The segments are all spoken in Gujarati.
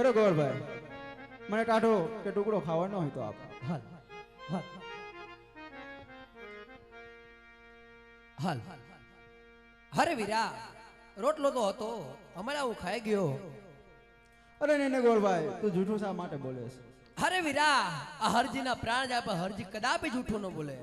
અરે ગોળભાઈ મને કાઢો કે ટુકડો ખાવાનો હોય તો આપ. હાલ હાલ. હાલ. અરે વીરા રોટલો તો હતો હમણાં હું ખાઈ ગયો. અરે નહીં ગોળભાઈ તું જૂઠું શા માટે બોલે છે અરે વીરા આ હરજીના પ્રાણ જાય પણ હરજી કદાપી જૂઠું ન બોલે.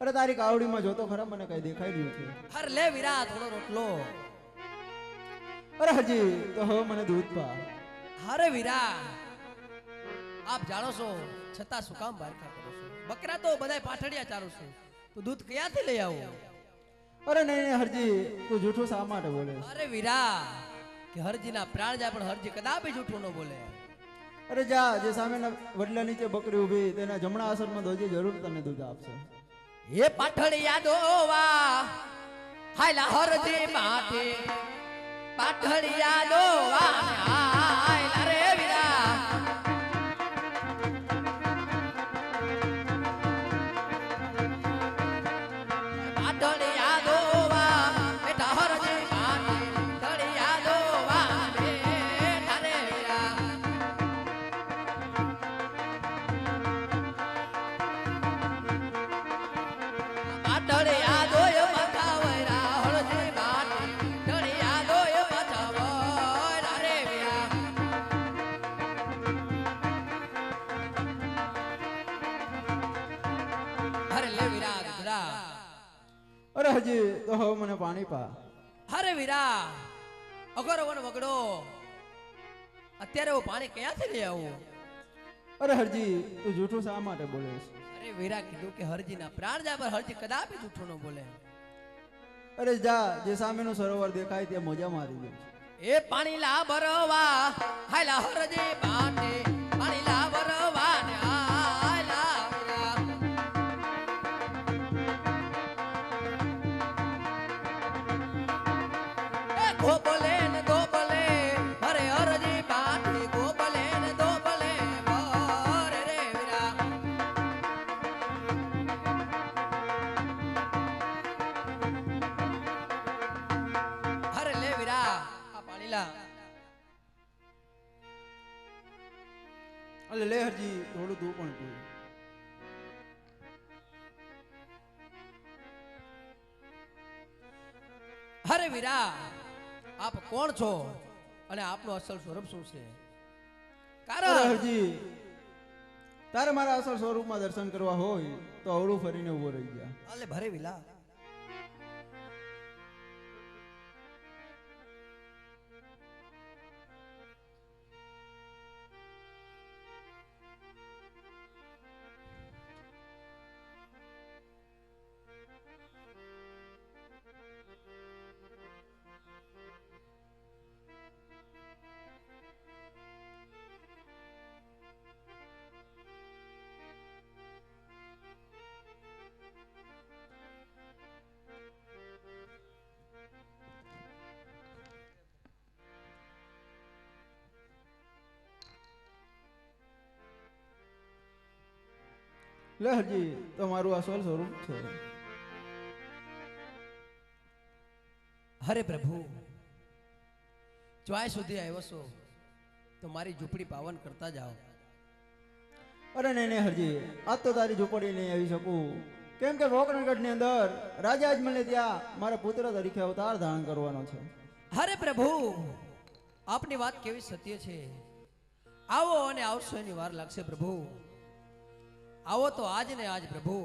અરે તારી કાવડીમાં જોતો ખરા મને કઈ દેખાઈ રહ્યું છે. અરે લે વીરા થોડો રોટલો. અરે હજી તો હવે મને દૂધ પા. અરે વીરા. આપ જાણો છો છતાં શું કામ બારખા કરો છો? બકરા તો બધાય પાઠડિયા ચારું છે. તો દૂધ ક્યાંથી લઈ આવો? અરે નહીં નહીં હરજી તું જૂઠું શા માટે બોલે? અરે વીરા કે હરજીના પ્રાણ જાય પણ હરજી કદાપી જૂઠું ન બોલે. અરે જા જે સામેના વડલા નીચે બકરી ઊભી તેના જમણા અસરમાં દોજે જરૂર તને દૂધ આપશે. હે પાઠડિયા દોવા હાલા હરજી માથે. પાઠડિયા દોવા હજી તો હવે મને પાણી પા. અરે વીરા અગર વન વગડો અત્યારે હું પાણી ક્યાંથી લઈ આવું? અરે હરજી તું જૂઠું શા માટે બોલે છે? અરે વીરા કીધું કે હરજીના પ્રાણ જાય પર હરજી કદાપી જૂઠું ન બોલે. અરે જા જે સામેનું સરોવર દેખાય ત્યાં મજા મારી દે. એ પાણી લા ભરવા હાલા હરજી પાણી અલે લહેરજી થોડું તું પણ પીવું અરે વીરા આપ કોણ છો? અને આપનું અસલ સ્વરૂપ શું છે? કારણ હરજી તારે મારા અસલ સ્વરૂપમાં દર્શન કરવા હોય તો અવળું ફરીને ઊભો રહી ગયા અલે ભરે વિલા લે તમારું અસલ સ્વરૂપ છે. હરે પ્રભુ ચોય સુધી આવ્યો છો તો મારી ઝૂંપડી પાવન કરતા જાઓ. અરે નહીં નહીં હરજી આજ તો તારી ઝૂંપડી નહીં આવી શકું. કેમ કે વોકરગઢની અંદર રાજા અજમલને ત્યાં મારા પુત્ર તરીકે અવતાર ધારણ કરવાનો છે. હરે પ્રભુ આપની વાત કેવી સત્ય છે? આવો અને આવશો એની વાર લાગશે પ્રભુ. આવો તો આજ ને આજ પ્રભુ.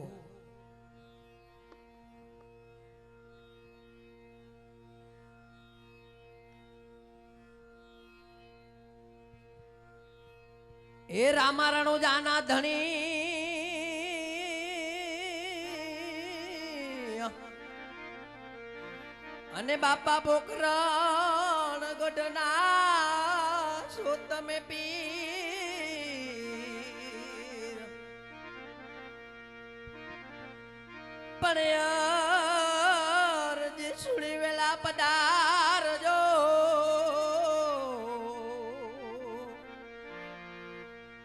એ રામારણો જાના ધણી. અને બાપા બોકરણ ગઢના પણ સુણી વેલા પધારજો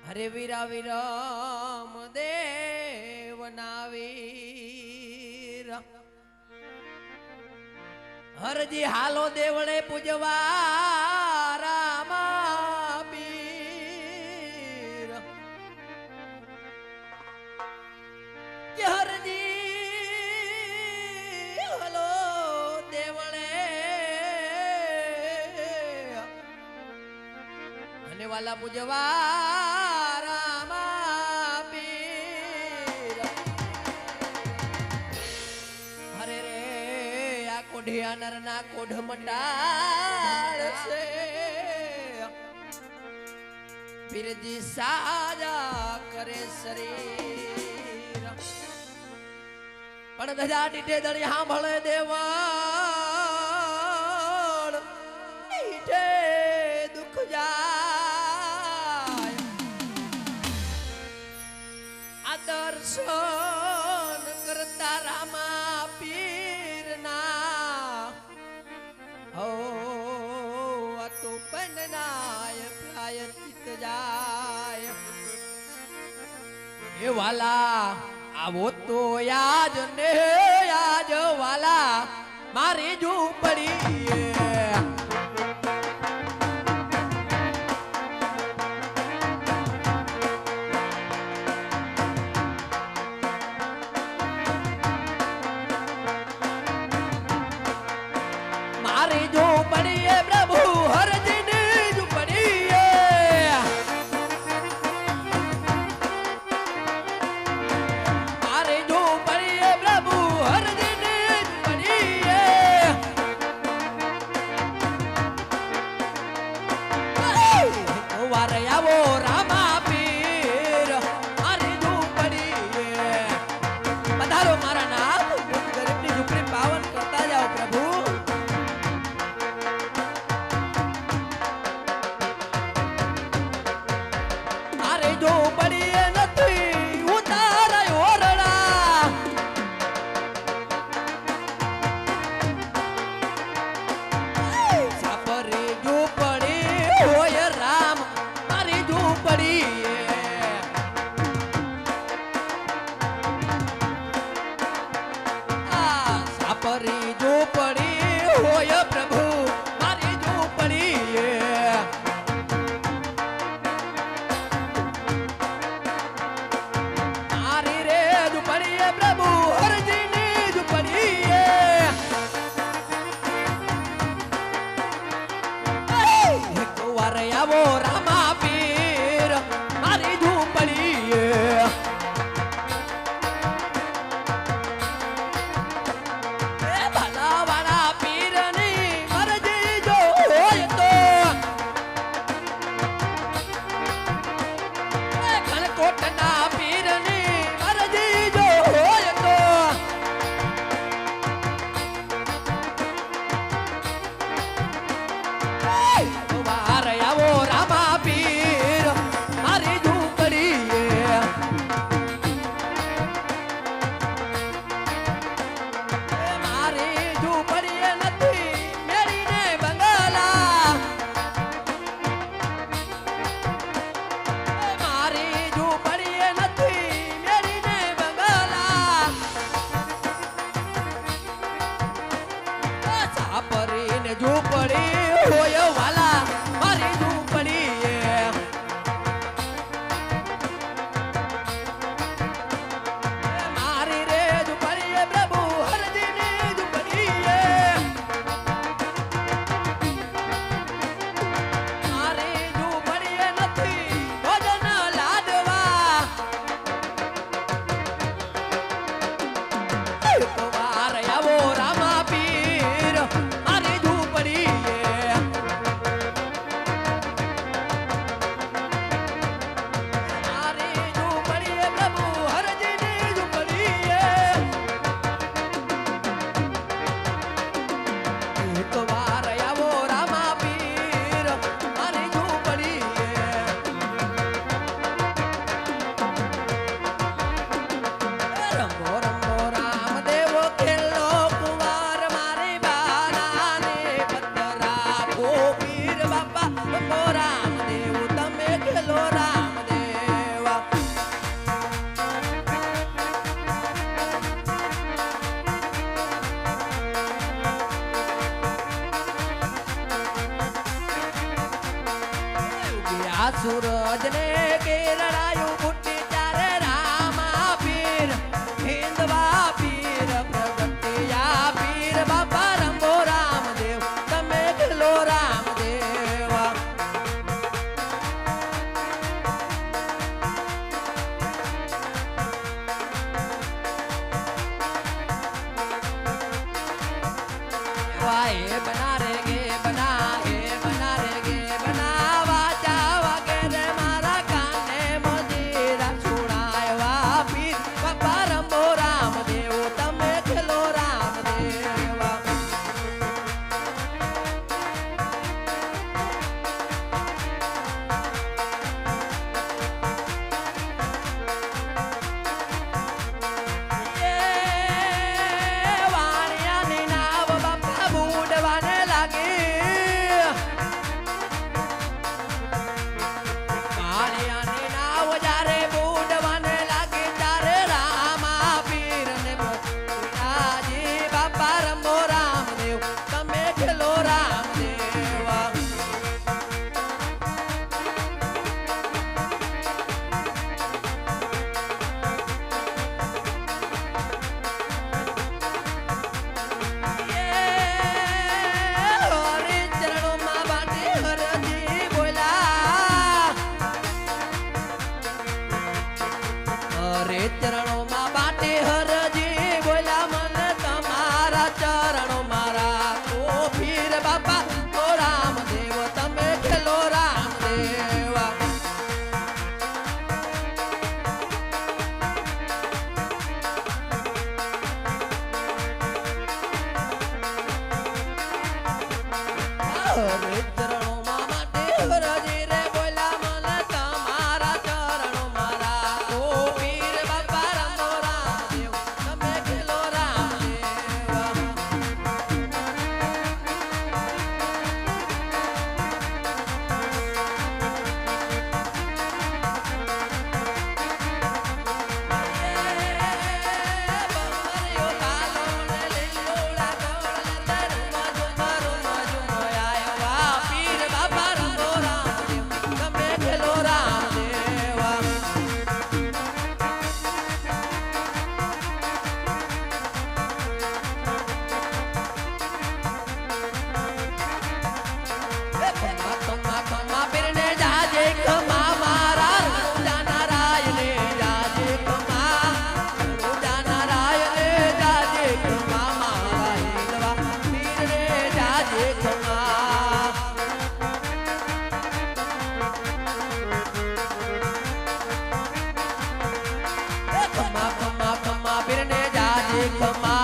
હરે વીરા વિરમ દેવના વીર. હરજી હાલો દેવળે પૂજવા વાલા પૂજવા રામા પીર હરે રે, આ કોઢિયા નરના કોઢ મટાડ છે. પીરજી સાજા કરે શરીર. પણ ધજા ટીટે દળી સાંભળે દેવા. એ વાલા આવો તો યાદ ને યાદ વાલા મારી ઝૂંપડી do bari આ સૂરજ ને કેરાયું ફૂટી ત્યારે રામા પીર, હિંદવા પીર પ્રગટિયા પીર, બાપા રંગો રામદેવ, તમે ગેલો રામદેવ. વાય બનારે ખમા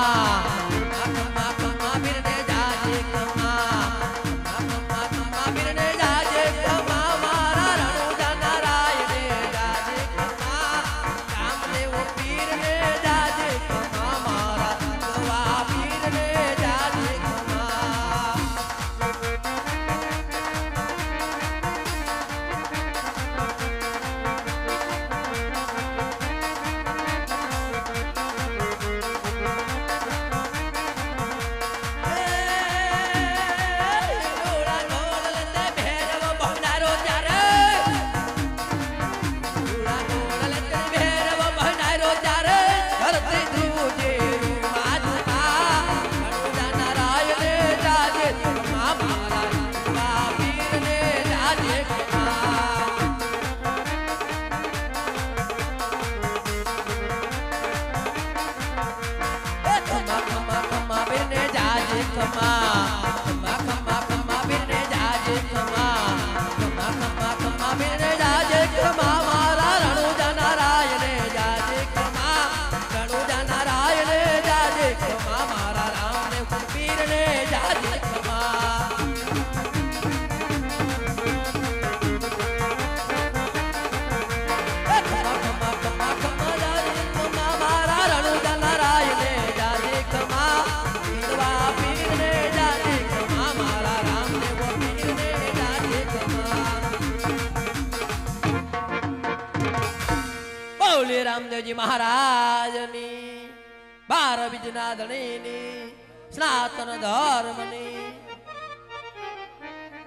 રામદેવજી મહારાજની બાર બીજના ધણીની સ્નાતન ધર્મની